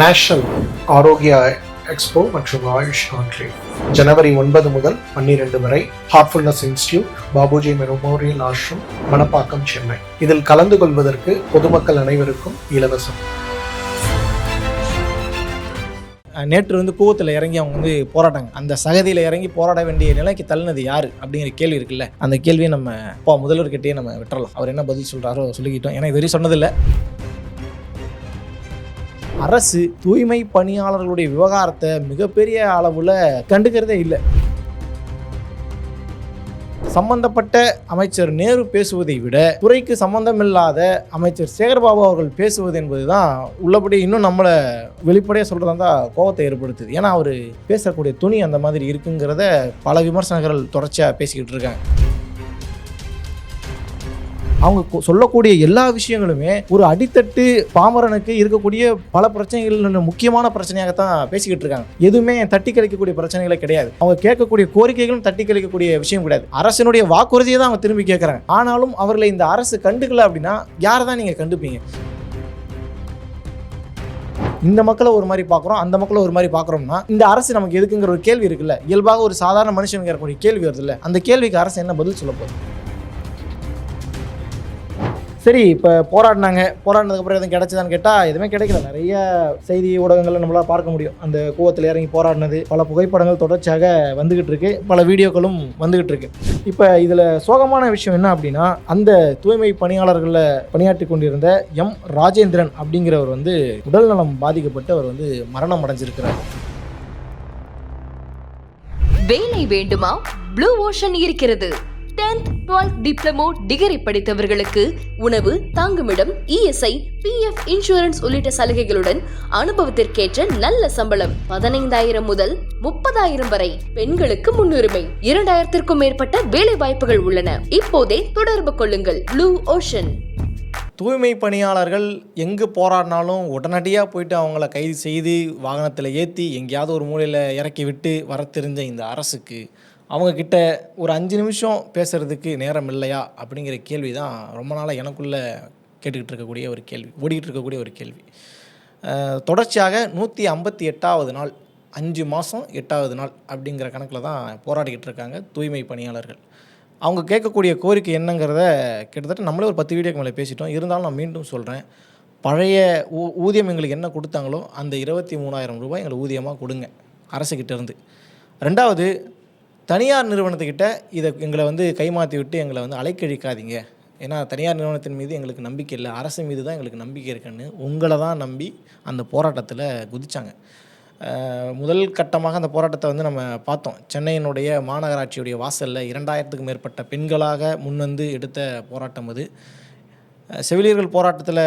National ஆரோக்கிய expo மற்றும் AYUSH conclave ஜனவரி ஒன்பது முதல் பன்னிரண்டு வரை Heartfulness institute Babuji memorial Ashram Manapakkam Chennai இதில் கலந்து கொள்வதற்கு பொதுமக்கள் அனைவருக்கும் இலவசம். நேற்று வந்து கூவத்தில் இறங்கி அவங்க வந்து போராட்டாங்க. அந்த சகதியில் இறங்கி போராட வேண்டிய நிலைக்கு தள்ளினது யார் அப்படிங்கிற கேள்வி இருக்குல்ல? அந்த கேள்வியை நம்ம இப்போ முதல்வர்கிட்டயே நம்ம விட்டுறலாம். அவர் என்ன பதில் சொல்கிறாரோ சொல்லிக்கிட்டோம். ஏன்னா இது வரையும் சொன்னதில்லை. அரசு தூய்மை பணியாளர்களுடைய விவகாரத்தை மிகப்பெரிய அளவில் கண்டுக்கிறதே இல்லை. சம்பந்தப்பட்ட அமைச்சர் நேரு பேசுவதை விட துறைக்கு சம்பந்தமில்லாத அமைச்சர் சேகர்பாபு அவர்கள் பேசுவது என்பது தான் உள்ளபடி இன்னும் நம்மளை வெளிப்படையாக சொல்கிறதா தான் கோபத்தை ஏற்படுத்துது. ஏன்னா அவர் பேசக்கூடிய துணி அந்த மாதிரி இருக்குங்கிறத பல விமர்சனங்கள் தொடர்ச்சியாக பேசிக்கிட்டு இருக்காங்க. அவங்க கொ- சொல்லக்கூடிய எல்லா விஷயங்களுமே ஒரு அடித்தட்டு பாமரனுக்கு இருக்கக்கூடிய பல பிரச்சனைகள் முக்கியமான பிரச்சனையாகத்தான் பேசிக்கிட்டு இருக்காங்க. எதுவுமே தட்டி கழிக்கக்கூடிய பிரச்சனைகளே கிடையாது. அவங்க கேட்கக்கூடிய கோரிக்கைகளும் தட்டி கழிக்கக்கூடிய விஷயம் கிடையாது. அரசினுடைய வாக்குறுதியை தான் அவங்க திரும்பி கேட்குறாங்க. ஆனாலும் அவர்களை இந்த அரசு கண்டுக்கல அப்படின்னா யாரை தான் நீங்கள் கண்டுப்பீங்க? இந்த மக்களை ஒரு மாதிரி பார்க்குறோம் அந்த மக்களை ஒரு மாதிரி பார்க்குறோம்னா இந்த அரசு நமக்கு எதுக்குங்கிற ஒரு கேள்வி இருக்குல்ல. இயல்பாக ஒரு சாதாரண மனுஷனுக்கு இருக்கக்கூடிய கேள்வி வருதுல்ல. அந்த கேள்விக்கு அரசு என்ன பதில் சொல்ல போகுது? சரி இப்போ போராடினாங்க. போராடினதுக்கப்புறம் எதுவும் கிடைச்சதான்னு கேட்டால் எதுவுமே கிடைக்கல. நிறைய செய்தி ஊடகங்களில் நம்மளால் பார்க்க முடியும். அந்த கூவத்தில் இறங்கி போராடினது பல புகைப்படங்கள் தொடர்ச்சியாக வந்துகிட்டு இருக்கு. பல வீடியோக்களும் வந்துகிட்டு இருக்கு. இப்போ இதில் சோகமான விஷயம் என்ன அப்படின்னா அந்த தூய்மை பணியாளர்களில் பணியாற்றி கொண்டிருந்த எம் ராஜேந்திரன் அப்படிங்கிறவர் வந்து உடல்நலம் பாதிக்கப்பட்டு அவர் வந்து மரணம் அடைஞ்சிருக்கிறார். வேலை வேண்டுமா? ப்ளூ ஓஷன் இருக்கிறது. 10th 12th டிப்ளமோ டிகிரி படித்தவர்களுக்கு உணவு தங்குமிடம் இஎஸ்ஐ பிஎஃப் இன்சூரன்ஸ் உள்ளிட்ட சலுகைகளுடன் அனுபவத்திற்கேற்ற நல்ல சம்பளம் பதினைந்தாயிரம் முதல் முப்பதாயிரம் வரை. பெண்களுக்கு முன்னுரிமை. இரண்டாயிரத்திற்கும் மேற்பட்ட வேலை வாய்ப்புகள் உள்ளன. இப்போதே தொடர்பு கொள்ளுங்கள். ப்ளூ ஓஷன் தூய்மை பணியாளர்கள் எங்கே போராடினாலும் உடனடியாக போயிட்டு அவங்கள கைது செய்து வாகனத்தில் ஏற்றி எங்கேயாவது ஒரு மூலையில் இறக்கி விட்டு வர தெரிஞ்ச இந்த அரசுக்கு அவங்கக்கிட்ட ஒரு அஞ்சு நிமிஷம் பேசுகிறதுக்கு நேரம் இல்லையா அப்படிங்கிற கேள்வி தான் ரொம்ப நாளாக எனக்குள்ளே கேட்டுக்கிட்டு இருக்கக்கூடிய ஒரு கேள்வி ஓடிக்கிட்டு இருக்கக்கூடிய ஒரு கேள்வி. தொடர்ச்சியாக நூற்றி ஐம்பத்தி எட்டாவது நாள் அஞ்சு மாதம் எட்டாவது நாள் அப்படிங்கிற கணக்கில் தான் போராடிக்கிட்டு இருக்காங்க தூய்மை பணியாளர்கள். அவங்க கேட்கக்கூடிய கோரிக்கை என்னங்கிறத கிட்டத்தட்ட நம்மளே ஒரு பத்து வீடியோக்கு மேலே பேசிட்டோம். இருந்தாலும் நான் மீண்டும் சொல்கிறேன் பழைய ஊ ஊதியம் எங்களுக்கு என்ன கொடுத்தாங்களோ அந்த இருபத்தி மூணாயிரம் ரூபாய் எங்களுக்கு ஊதியமாக கொடுங்க அரசுக்கிட்டேருந்து ரெண்டாவது தனியார் நிறுவனத்துக்கிட்ட இதை எங்களை வந்து கைமாற்றி விட்டு எங்களை வந்து அலைக்கழிக்காதீங்க. ஏன்னா தனியார் நிறுவனத்தின் மீது எங்களுக்கு நம்பிக்கை இல்லை. அரசு மீது தான் எங்களுக்கு நம்பிக்கை இருக்குன்னு உங்களை தான் நம்பி அந்த போராட்டத்தில் குதித்தாங்க முதல் கட்டமாக அந்த போராட்டத்தை வந்து நம்ம பார்த்தோம். சென்னையினுடைய மாநகராட்சியுடைய வாசலில் இரண்டாயிரத்துக்கும் மேற்பட்ட பெண்களாக முன்வந்து எடுத்த போராட்டம் அது. செவிலியர்கள் போராட்டத்தில்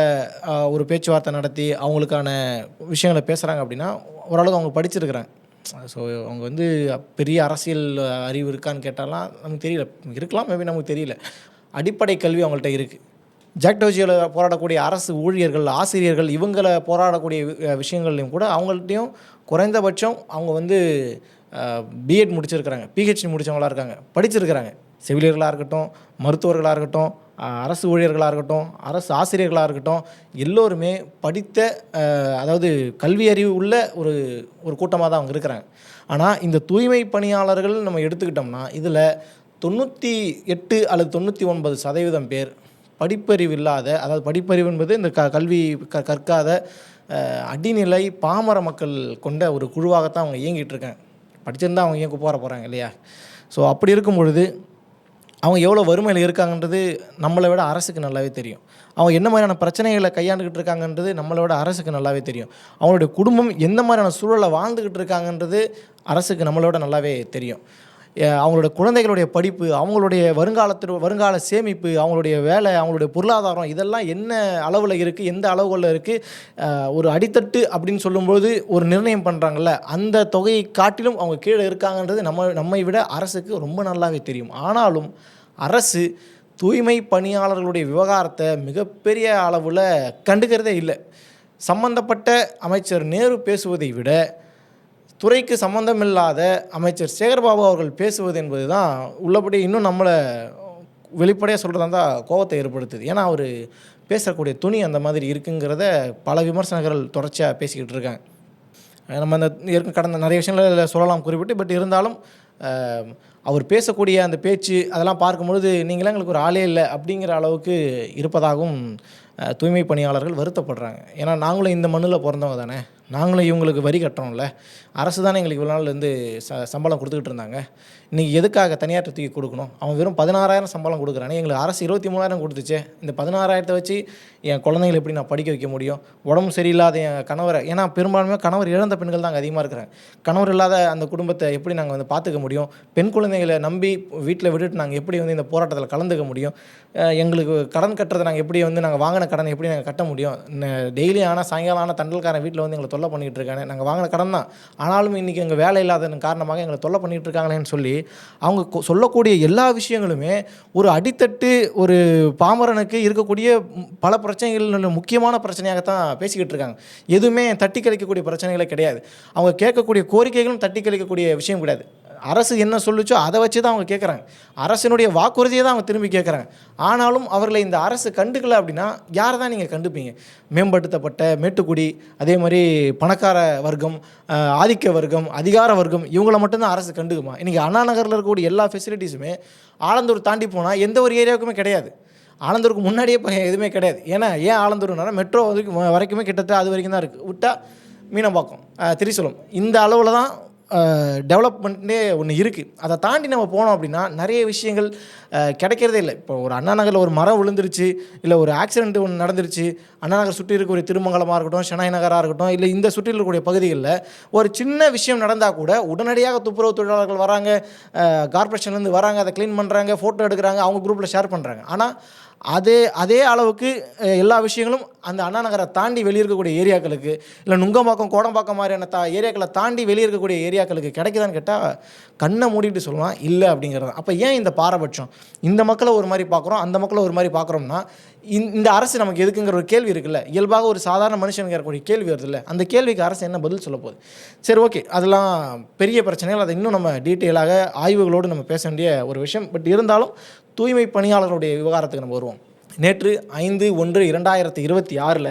ஒரு பேச்சுவார்த்தை நடத்தி அவங்களுக்கான விஷயங்களை பேசுகிறாங்க அப்படின்னா ஓரளவுக்கு அவங்க படிச்சிருக்கிறாங்க. ஸோ அவங்க வந்து பெரிய அரசியல் அறிவு இருக்கான்னு கேட்டாலாம் நமக்கு தெரியல. இருக்கலாம் மேபி நமக்கு தெரியல. அடிப்படை கல்வி அவங்கள்ட்ட இருக்குது ஜாக்டோஜியில் போராடக்கூடிய அரசு ஊழியர்கள் ஆசிரியர்கள் இவங்களை போராடக்கூடிய வி- விஷயங்கள்லையும் கூட அவங்கள்ட்டையும் குறைந்தபட்சம் அவங்க வந்து பிஎட் முடிச்சிருக்கிறாங்க. பிஹெச்டி முடித்தவங்களாக இருக்காங்க. படிச்சிருக்கிறாங்க. செவிலியர்களாக இருக்கட்டும் மருத்துவர்களாக இருக்கட்டும் அரசு ஊழியர்களாக இருக்கட்டும் அரசு ஆசிரியர்களாக இருக்கட்டும் எல்லோருமே படித்த அதாவது கல்வி அறிவு உள்ள ஒரு ஒரு கூட்டமாக தான் அவங்க இருக்கிறாங்க. ஆனால் இந்த தூய்மை பணியாளர்கள் நம்ம எடுத்துக்கிட்டோம்னா இதில் தொண்ணூற்றி எட்டு அல்லது தொண்ணூற்றி ஒன்பது சதவீதம் பேர் படிப்பறிவு இல்லாத அதாவது படிப்பறிவு என்பது இந்த க கல்வி க கற்காத அடிநிலை பாமர மக்கள் கொண்ட ஒரு குழுவாகத்தான் அவங்க இயங்கிட்டு இருக்காங்க. படிச்சிருந்தா அவங்க ஏன் போகிற போகிறாங்க இல்லையா? ஸோ அப்படி இருக்கும் பொழுது அவங்க எவ்வளோ வறுமையில் இருக்காங்கன்றது நம்மளை விட அரசுக்கு நல்லாவே தெரியும். அவங்க என்ன மாதிரியான பிரச்சனைகளை கையாண்டுக்கிட்டு இருக்காங்கன்றது நம்மளை விட அரசுக்கு நல்லாவே தெரியும். அவங்களுடைய குடும்பம் எந்த மாதிரியான சூழலை வாழ்ந்துக்கிட்டு இருக்காங்கன்றது அரசுக்கு நம்மளோட நல்லாவே தெரியும். அவங்களோட குழந்தைகளுடைய படிப்பு அவங்களுடைய வருங்காலத்தில் வருங்கால சேமிப்பு அவங்களுடைய வேலை அவங்களுடைய பொருளாதாரம் இதெல்லாம் என்ன அளவில் இருக்குது எந்த அளவுகளில் இருக்குது ஒரு அடித்தட்டு அப்படின்னு சொல்லும்போது ஒரு நிர்ணயம் பண்ணுறாங்கல்ல அந்த தொகையை காட்டிலும் அவங்க கீழே இருக்காங்கன்றது நம்ம நம்மை விட அரசுக்கு ரொம்ப நல்லாவே தெரியும். ஆனாலும் அரசு தூய்மை பணியாளர்களுடைய விவகாரத்தை மிகப்பெரிய அளவில் கண்டுக்கிறதே இல்லை. சம்பந்தப்பட்ட அமைச்சர் நேரு பேசுவதை விட துறைக்கு சம்பந்தமில்லாத அமைச்சர் சேகர்பாபு அவர்கள் பேசுவது என்பது தான் உள்ளபடி இன்னும் நம்மளை வெளிப்படையாக சொல்கிறதா தான் கோபத்தை ஏற்படுத்துது. ஏன்னா அவர் பேசக்கூடிய துணி அந்த மாதிரி இருக்குங்கிறத பல விமர்சனங்கள் தொடர்ச்சியாக பேசிக்கிட்டு இருக்காங்க. நம்ம அந்த ஏற்க கடந்த நிறைய விஷயங்கள் சொல்லலாம் குறிப்பிட்டு பட் இருந்தாலும் அவர் பேசக்கூடிய அந்த பேச்சு அதெல்லாம் பார்க்கும்பொழுது நீங்களாம் எங்களுக்கு ஒரு ஆளே இல்லை அப்படிங்கிற அளவுக்கு இருப்பதாகவும் தூய்மை பணியாளர்கள் வருத்தப்படுறாங்க. ஏன்னா நாங்களும் இந்த மண்ணில் பிறந்தவங்க தானே. நாங்களும் இவங்களுக்கு வரி கட்டுறோம்ல. அரசு தானே எங்களுக்கு இவ்வளோ நாள் வந்து ச சம்பளம் கொடுத்துக்கிட்டு இருந்தாங்க. இன்றைக்கி எதுக்காக தனியார் தூக்கி கொடுக்கணும்? அவன் வெறும் பதினாறாயிரம் சம்பளம் கொடுக்குறானே. எங்களுக்கு அரசு இருபத்தி மூணாயிரம் கொடுத்துச்சே. இந்த பதினாறாயிரத்தை வச்சு என் குழந்தைங்களை எப்படி நான் படிக்க வைக்க முடியும்? உடம்பு சரியில்லாத என் கணவரை ஏன்னா பெரும்பான்மையாக கணவர் இழந்த பெண்கள் தான் அங்கே அதிகமாக இருக்கிறாங்க. கணவர் இல்லாத அந்த குடும்பத்தை எப்படி நாங்கள் வந்து பார்த்துக்க முடியும்? பெண் குழந்தைகளை நம்பி வீட்டில் விட்டுட்டு நாங்கள் எப்படி வந்து இந்த போராட்டத்தில் கலந்துக்க முடியும்? எங்களுக்கு கடன் கட்டுறதை நாங்கள் எப்படி வந்து நாங்கள் வாங்கின கடனை எப்படி நாங்கள் கட்ட முடியும்? டெய்லி ஆனால் சாயங்காலம் ஆனால் தண்டல்காரன் வீட்டில் வந்து எங்களை தொல்லை பண்ணிகிட்டு இருக்காங்க நாங்கள் வாங்கின கடன் தான். ஆனாலும் இன்றைக்கி எங்கள் வேலை இல்லாததன் காரணமாக எங்களை தொல்லை பண்ணிகிட்டு இருக்காங்களேன்னு சொல்லி அவங்க கொ- சொல்லக்கூடிய எல்லா விஷயங்களுமே ஒரு அடித்தட்டு ஒரு பாமரனுக்கு இருக்கக்கூடிய பல பிரச்சனைகள் முக்கியமான பிரச்சனையாகத்தான் பேசிக்கிட்டு இருக்காங்க எதுவுமே தட்டி கழிக்கக்கூடிய பிரச்சனைகளே கிடையாது. அவங்க கேட்கக்கூடிய கோரிக்கைகளும் தட்டி கழிக்கக்கூடிய விஷயம் கிடையாது. அரசு என்ன சொல்லுச்சோ அதை வச்சு தான் அவங்க கேட்குறாங்க அரசினுடைய வாக்குறுதியை தான் அவங்க திரும்பி கேட்குறாங்க ஆனாலும் அவர்களை இந்த அரசு கண்டுக்கல அப்படின்னா யாரை தான் நீங்கள் கண்டுப்பீங்க? மேம்படுத்தப்பட்ட மேட்டுக்குடி அதே மாதிரி பணக்கார வர்க்கம் ஆதிக்க வர்க்கம் அதிகார வர்க்கம் இவங்கள மட்டும்தான் அரசு கண்டுக்குமா? இன்றைக்கி அண்ணா நகரில் இருக்கக்கூடிய எல்லா ஃபெசிலிட்டிஸுமே ஆலந்தூர் தாண்டி போனால் எந்த ஒரு ஏரியாவுக்குமே கிடையாது. ஆலந்தூருக்கு முன்னாடியே இப்போ எதுவுமே கிடையாது. ஏன்னா ஏன் ஆலந்தூர்னா மெட்ரோ வரைக்கும் வரைக்குமே கிட்டத்தட்ட அது வரைக்கும் தான் இருக்குது விட்டால் மீனம்பாக்கம் திரிசூலம். இந்த அளவில் தான் டெவலப்மெண்ட்னே ஒன்று இருக்குது அதை தாண்டி நம்ம போனோம் அப்படின்னா நிறைய விஷயங்கள் கிடைக்கிறதே இல்லை. இப்போ ஒரு அண்ணா நகரில் ஒரு மரம் விழுந்துருச்சு இல்லை ஒரு ஆக்சிடென்ட் ஒன்று நடந்துருச்சு. அண்ணா நகர் சுற்றி இருக்கக்கூடிய திருமங்கலமாக இருக்கட்டும் சென்னை நகராக இருக்கட்டும் இல்லை இந்த சுற்றி இருக்கக்கூடிய பகுதிகளில் ஒரு சின்ன விஷயம் நடந்தால் கூட உடனடியாக துப்புரவு தொழிலாளர்கள் வராங்க கார்பரேஷன்லேருந்து வராங்க அதை க்ளீன் பண்ணுறாங்க ஃபோட்டோ எடுக்கிறாங்க அவங்க குரூப்பில் ஷேர் பண்ணுறாங்க ஆனால் அதே அதே அளவுக்கு எல்லா விஷயங்களும் அந்த அண்ணா நகரை தாண்டி வெளியே இருக்கக்கூடிய ஏரியாக்களுக்கு இல்லை நுங்கம்பாக்கம் கோடம்பாக்கம் மாதிரியான தா ஏரியாக்களை தாண்டி வெளியே இருக்கக்கூடிய ஏரியாக்களுக்கு கிடைக்குதான்னு கேட்டால் கண்ணை மூடிட்டு சொல்லலாம் இல்லை அப்படிங்கிறது அப்போ ஏன் இந்த பாரபட்சம்? இந்த மக்களை ஒரு மாதிரி பார்க்குறோம் அந்த மக்களை ஒரு மாதிரி பார்க்குறோம்னா இந்த இந்த அரசு நமக்கு எதுக்குங்கிற ஒரு கேள்வி இருக்குல்ல. இயல்பாக ஒரு சாதாரண மனுஷனுக்கு இருக்கக்கூடிய கேள்வி வருதுல்ல அந்த கேள்விக்கு அரசு என்ன பதில் சொல்ல போகுது? சரி ஓகே. அதெல்லாம் பெரிய பிரச்சனைகள். அதை இன்னும் நம்ம டீட்டெயிலாக ஆய்வுகளோடு நம்ம பேச வேண்டிய ஒரு விஷயம். பட் இருந்தாலும் தூய்மை பணியாளர்களுடைய விவகாரத்துக்கு நம்ம வருவோம். நேற்று ஐந்து ஒன்று இரண்டாயிரத்தி இருபத்தி ஆறில்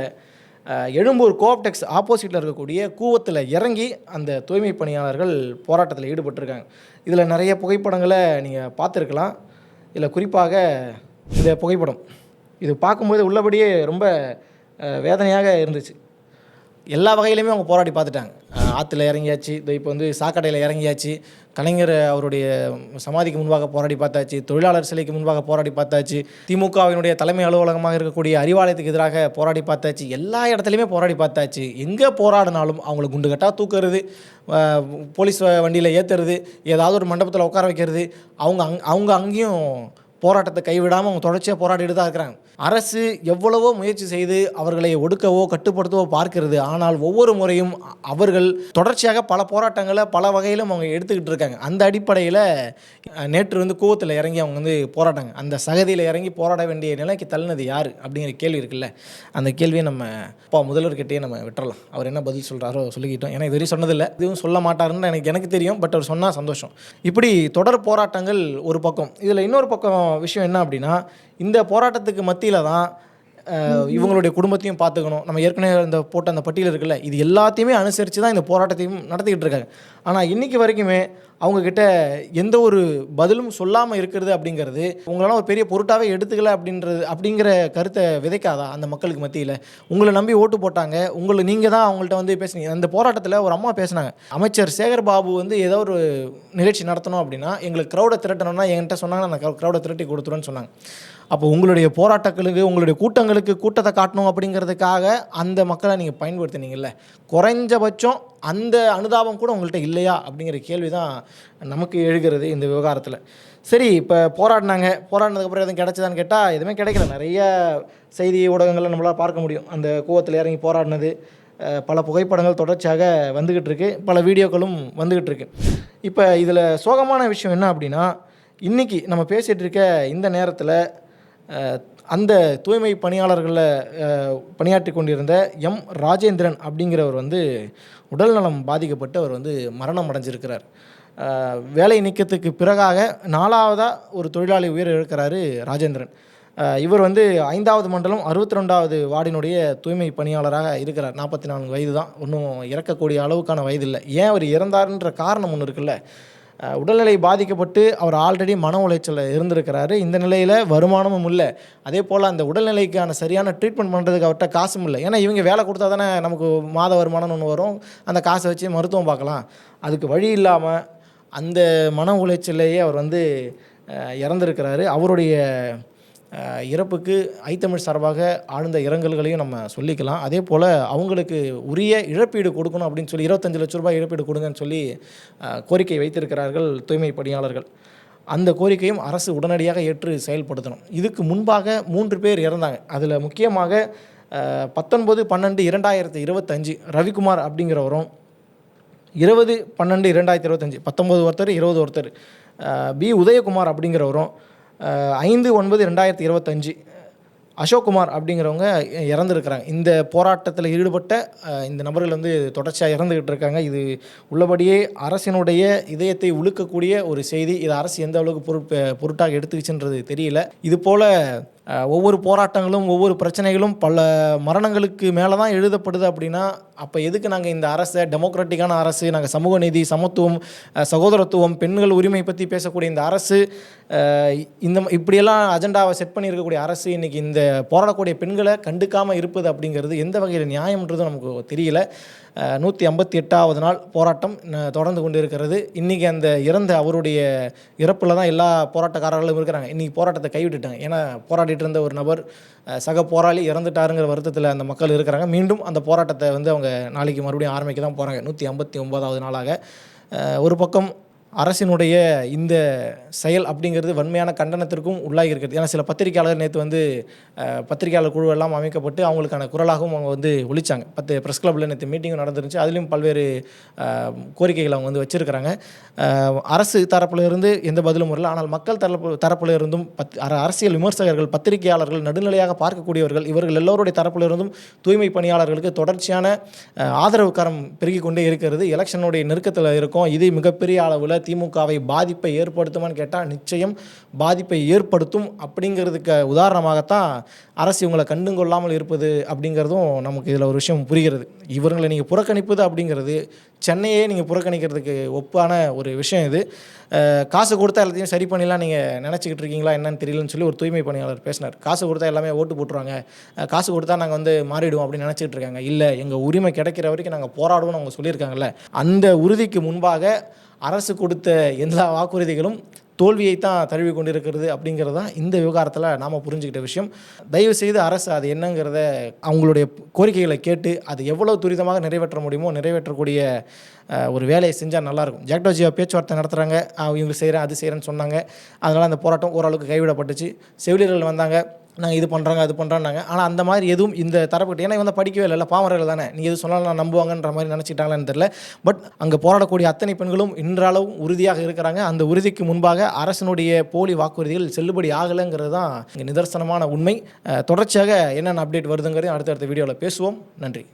எழும்பூர் கோஆப்டெக்ஸ் ஆப்போசிட்டில் இருக்கக்கூடிய கூவத்தில் இறங்கி அந்த தூய்மை பணியாளர்கள் போராட்டத்தில் ஈடுபட்டிருக்காங்க. இதில் நிறைய புகைப்படங்களை நீங்கள் பார்த்துருக்கலாம். இதில் குறிப்பாக இந்த புகைப்படம். இது பார்க்கும்போது உள்ளபடியே ரொம்ப வேதனையாக இருந்துச்சு. எல்லா வகையிலையுமே அவங்க போராடி பார்த்துட்டாங்க. ஆற்றுல இறங்கியாச்சு இப்போ வந்து சாக்கடையில் இறங்கியாச்சு. கலைஞர் அவருடைய சமாதிக்கு முன்பாக போராடி பார்த்தாச்சு தொழிலாளர் சிலைக்கு முன்பாக போராடி பார்த்தாச்சு திமுகவினுடைய தலைமை அலுவலகமாக இருக்கக்கூடிய அறிவாலயத்துக்கு எதிராக போராடி பார்த்தாச்சு எல்லா இடத்துலையுமே போராடி பார்த்தாச்சு. எங்கே போராடினாலும் அவங்கள குண்டு கட்டாக தூக்குறது போலீஸ் வண்டியில் ஏற்றுறது ஏதாவது ஒரு மண்டபத்தில் உட்கார வைக்கிறது அவங்க அங் அவங்க அங்கேயும் போராட்டத்தை கைவிடாமல் அவங்க தொடர்ச்சியாக போராடிட்டு தான் இருக்கிறாங்க. அரசு எவ்வளவோ முயற்சி செய்து அவர்களை ஒடுக்கவோ கட்டுப்படுத்தவோ பார்க்கிறது. ஆனால் ஒவ்வொரு முறையும் அவர்கள் தொடர்ச்சியாக பல போராட்டங்களை பல வகையிலும் அவங்க எடுத்துக்கிட்டு இருக்காங்க. அந்த அடிப்படையில் நேற்று வந்து கூவத்தில் இறங்கி அவங்க வந்து போராட்டாங்க. அந்த சகதியில் இறங்கி போராட வேண்டிய நிலைக்கு தள்ளினது யார்? அப்படிங்கிற கேள்வி இருக்குல்ல. அந்த கேள்வியை நம்ம அப்பா முதல்வர்கிட்டயே நம்ம விட்டுறலாம். அவர் என்ன பதில் சொல்கிறாரோ சொல்லிக்கிட்டோம். ஏன்னா இதுவரையும் சொன்னதில்லை. இதுவும் சொல்ல மாட்டாருன்னு எனக்கு எனக்கு தெரியும். பட் அவர் சொன்னால் சந்தோஷம். இப்படி தொடர் போராட்டங்கள் ஒரு பக்கம். இதில் இன்னொரு பக்கம் விஷயம் என்ன அப்படின்னா இந்த போராட்டத்துக்கு மத்தியில் தான் இவங்களுடைய குடும்பத்தையும் பார்த்துக்கணும். நம்ம ஏற்கனவே இந்த போட்ட அந்த பட்டியல் இருக்குல்ல இது எல்லாத்தையுமே அனுசரித்து தான் இந்த போராட்டத்தையும் நடத்திக்கிட்டு இருக்காங்க. ஆனால் இன்னைக்கு வரைக்குமே அவங்கக்கிட்ட எந்த ஒரு பதிலும் சொல்லாமல் இருக்கிறது அப்படிங்கிறது உங்களால் ஒரு பெரிய பொருட்டாகவே எடுத்துக்கல அப்படின்றது அப்படிங்கிற கருத்தை விதைக்காதா அந்த மக்களுக்கு மத்தியில்? உங்களை நம்பி ஓட்டு போட்டாங்க உங்களை நீங்கள் தான் அவங்கள்ட்ட வந்து பேசுனீங்க. அந்த போராட்டத்தில் ஒரு அம்மா பேசுனாங்க. அமைச்சர் சேகர் பாபு வந்து ஏதோ ஒரு நிகழ்ச்சி நடத்தணும் அப்படின்னா எங்களுக்கு க்ரௌடை திரட்டணும்னா என்கிட்ட சொன்னாங்க நான் க்ரௌடை திரட்டி கொடுத்துருன்னு சொன்னாங்க. அப்போ உங்களுடைய போராட்டங்களுக்கு உங்களுடைய கூட்டங்களுக்கு கூட்டத்தை காட்டணும் அப்படிங்கிறதுக்காக அந்த மக்களை நீங்கள் பயன்படுத்தினீங்கல்ல? குறைஞ்சபட்சம் அந்த அனுதாபம் கூட உங்கள்கிட்ட இல்லையா? அப்படிங்கிற கேள்வி தான் நமக்கு எழுகிறது இந்த விவகாரத்தில். சரி இப்போ போராடினாங்க. போராடினதுக்கப்புறம் எதுவும் கிடைச்சதான்னு கேட்டால் எதுவுமே கிடைக்கல. நிறைய செய்தி ஊடகங்களை நம்மளால் பார்க்க முடியும். அந்த கூவத்தில் இறங்கி போராடினது பல புகைப்படங்கள் தொடர்ச்சியாக வந்துக்கிட்டு இருக்கு. பல வீடியோக்களும் வந்துக்கிட்டு இருக்கு. இப்போ இதில் சோகமான விஷயம் என்ன அப்படின்னா இன்றைக்கி நம்ம பேசிகிட்டு இருக்க இந்த நேரத்தில் அந்த தூய்மை பணியாளர்களில் பணியாற்றி கொண்டிருந்த எம் ராஜேந்திரன் அப்படிங்கிறவர் வந்து உடல்நலம் பாதிக்கப்பட்டு அவர் வந்து மரணம் அடைஞ்சிருக்கிறார். வேலை நீக்கத்துக்கு பிறகாக நாலாவதாக ஒரு தொழிலாளி உயிர் இழக்கிறாரு ராஜேந்திரன். இவர் வந்து ஐந்தாவது மண்டலம் அறுபத்தி ரெண்டாவது வார்டினுடைய தூய்மை பணியாளராக இருக்கிறார். நாற்பத்தி நான்கு வயது தான் ஒன்றும் இறக்கக்கூடிய அளவுக்கான வயது இல்லை ஏன் அவர் இறந்தாருன்ற காரணம் ஒன்று இருக்குல்ல? உடல்நிலை பாதிக்கப்பட்டு அவர் ஆல்ரெடி மன உளைச்சலில் இருந்திருக்கிறாரு. இந்த நிலையில் வருமானமும் இல்லை. அதே போல் அந்த உடல்நிலைக்கான சரியான ட்ரீட்மெண்ட் பண்ணுறதுக்கு அவர்கிட்ட காசும் இல்லை. ஏன்னா இவங்க வேலை கொடுத்தா தானே நமக்கு மாத வருமானம்னு ஒன்று வரும். அந்த காசை வச்சு மருத்துவம் பார்க்கலாம். அதுக்கு வழி இல்லாமல் அந்த மன உளைச்சல்லையே அவர் வந்து இறந்துருக்கிறாரு. அவருடைய இறப்புக்கு ஐத்தமிழ் சார்பாக ஆழ்ந்த இரங்கல்களையும் நம்ம சொல்லிக்கலாம். அதே போல் அவங்களுக்கு உரிய இழப்பீடு கொடுக்கணும் அப்படின்னு சொல்லி இருபத்தஞ்சு லட்ச ரூபாய் இழப்பீடு கொடுங்கன்னு சொல்லி கோரிக்கை வைத்திருக்கிறார்கள் தூய்மை பணியாளர்கள். அந்த கோரிக்கையும் அரசு உடனடியாக ஏற்று செயல்படுத்தணும். இதுக்கு முன்பாக மூன்று பேர் இறந்தாங்க. அதில் முக்கியமாக பத்தொன்பது பன்னெண்டு இரண்டாயிரத்தி இருபத்தஞ்சு ரவிக்குமார் அப்படிங்கிறவரும் இருபது பன்னெண்டு இரண்டாயிரத்தி இருபத்தஞ்சி பத்தொம்போது ஒருத்தர் இருபது ஒருத்தர் பி உதயகுமார் அப்படிங்கிறவரும் ஐந்து ஒன்பது ரெண்டாயிரத்தி இருபத்தஞ்சு அசோக்குமார் அப்படிங்கிறவங்க இறந்துருக்கிறாங்க. இந்த போராட்டத்தில் ஈடுபட்ட இந்த நபர்கள் வந்து தொடர்ச்சியாக இறந்துக்கிட்டு இருக்காங்க. இது உள்ளபடியே அரசினுடைய இதயத்தை உழுக்கக்கூடிய ஒரு செய்தி. இது அரசு எந்த அளவுக்கு பொருட் பொருட்டாக எடுத்துக்கிச்சுன்றது தெரியல. இது போல் ஒவ்வொரு போராட்டங்களும் ஒவ்வொரு பிரச்சனைகளும் பல மரணங்களுக்கு மேலே தான் எழுதப்படுது அப்படின்னா அப்போ எதுக்கு நாங்கள் இந்த அரசை டெமோக்ராட்டிக்கான அரசு நாங்கள் சமூக நீதி சமத்துவம் சகோதரத்துவம் பெண்கள் உரிமை பற்றி பேசக்கூடிய இந்த அரசு இந்த இப்படியெல்லாம் அஜெண்டாவை செட் பண்ணியிருக்கக்கூடிய அரசு இன்றைக்கி இந்த போராடக்கூடிய பெண்களை கண்டுக்காமல் இருப்பது அப்படிங்கிறது எந்த வகையில் நியாயம்ன்றது நமக்கு தெரியல. நூற்றி ஐம்பத்தி எட்டாவது நாள் போராட்டம் தொடர்ந்து கொண்டு இருக்கிறது இன்றைக்கி அந்த இறந்த அவருடைய இறப்பில் தான் எல்லா போராட்டக்காரர்களும் இருக்கிறாங்க. இன்றைக்கி போராட்டத்தை கைவிட்டுட்டாங்க. ஏன்னா போராடிட்டு இருந்த ஒரு நபர் சக போராளி இறந்துட்டாருங்கிற வருத்தத்தில் அந்த மக்கள் இருக்கிறாங்க. மீண்டும் அந்த போராட்டத்தை வந்து அவங்க நாளைக்கு மறுபடியும் ஆரம்பிக்க தான் போகிறாங்க நூற்றி ஐம்பத்தி ஒன்பதாவது நாளாக. ஒரு பக்கம் அரசினுடைய இந்த செயல் அப்படிங்கிறது வன்மையான கண்டனத்திற்கும் உள்ளாகி இருக்கிறது ஏன்னா சில பத்திரிகையாளர் நேற்று வந்து பத்திரிகையாளர் குழு எல்லாம் அமைக்கப்பட்டு அவங்களுக்கான குரலாகவும் அவங்க வந்து ஒழிச்சாங்க பத்து ப்ரெஸ் கிளப்பில் நேற்று மீட்டிங்கும் நடந்துருந்துச்சு. அதுலேயும் பல்வேறு கோரிக்கைகள் அவங்க வந்து வச்சுருக்கிறாங்க. அரசு தரப்புல இருந்து எந்த பதிலும் வரல. ஆனால் மக்கள் தரப்பு தரப்புல இருந்தும் பத் அரசியல் விமர்சகர்கள் பத்திரிகையாளர்கள் நடுநிலையாக பார்க்கக்கூடியவர்கள் இவர்கள் எல்லோருடைய தரப்புல இருந்தும் தூய்மை பணியாளர்களுக்கு தொடர்ச்சியான ஆதரவு கரம் பெருகி கொண்டே இருக்கிறது எலெக்ஷனுடைய நெருக்கத்தில் இருக்கும். இது மிகப்பெரிய அளவில் திமுகவை பாதிப்பை ஏற்படுத்துமான்னு கேட்டால் நிச்சயம் பாதிப்பை ஏற்படுத்தும் அப்படிங்கிறதுக்கு உதாரணமாகத்தான் அரசு இவங்களை கண்டு கொள்ளாமல் இருப்பது அப்படிங்கிறதும் நமக்கு இதில் ஒரு விஷயம் புரிகிறது. இவர்களை நீங்கள் புறக்கணிப்பது அப்படிங்கிறது சென்னையே நீங்கள் புறக்கணிக்கிறதுக்கு ஒப்பான ஒரு விஷயம் இது. காசு கொடுத்தா எல்லாத்தையும் சரி பண்ணிடலாம் நீங்கள் நினச்சிக்கிட்டு இருக்கீங்களா என்னன்னு தெரியலன்னு சொல்லி ஒரு தூய்மை பணியாளர் பேசினார். காசு கொடுத்தா எல்லாமே ஓட்டு போட்டுருவாங்க. காசு கொடுத்தா நாங்கள் வந்து மாறிடுவோம் அப்படின்னு நினச்சிட்டு இருக்காங்க. இல்லை எங்கள் உரிமை கிடைக்கிற வரைக்கும் நாங்கள் போராடுவோம்னு அவங்க சொல்லியிருக்காங்கல்ல. அந்த உறுதிக்கு முன்பாக அரசு கொடுத்த எல்லா வாக்குறுதிகளும் தோல்வியை தான் தழுவி கொண்டிருக்கிறது அப்படிங்கிறது தான் இந்த விவகாரத்தில் நாம் புரிஞ்சுக்கிட்ட விஷயம். தயவு செய்து அரசு அது என்னங்கிறத அவங்களுடைய கோரிக்கைகளை கேட்டு அது எவ்வளோ துரிதமாக நிறைவேற்ற முடியுமோ நிறைவேற்றக்கூடிய ஒரு வேலையை செஞ்சால் நல்லாயிருக்கும் ஜாக்டோஜியா பேச்சுவார்த்தை நடத்துகிறாங்க இவங்க செய்கிறேன் அது செய்கிறேன்னு சொன்னாங்க. அதனால் அந்த போராட்டம் ஓரளவுக்கு கைவிடப்பட்டுச்சு. செவிலியர்கள் வந்தாங்க. நாங்கள் இது பண்ணுறாங்க அது பண்ணுறாங்க ஆனால் அந்த மாதிரி எதுவும் இந்த தரப்பட்டு ஏன்னா இவன் படிக்கவே இல்லை பாமரர்கள் தானே. நீங்கள் எது சொன்னாலும் நான் நம்புவாங்கன்ற மாதிரி நினச்சிட்டாங்களான்னு தெரியல. பட் அங்கே போராடக்கூடிய அத்தனை பெண்களும் இன்றளவும் உறுதியாக இருக்கிறாங்க. அந்த உறுதிக்கு முன்பாக அரசனுடைய போலி வாக்குறுதிகள் செல்லுபடி ஆகலைங்கிறது தான் இங்கே நிதர்சனமான உண்மை. தொடர்ச்சியாக என்னென்ன அப்டேட் வருதுங்கிறதையும் அடுத்தடுத்த வீடியோவில் பேசுவோம். நன்றி.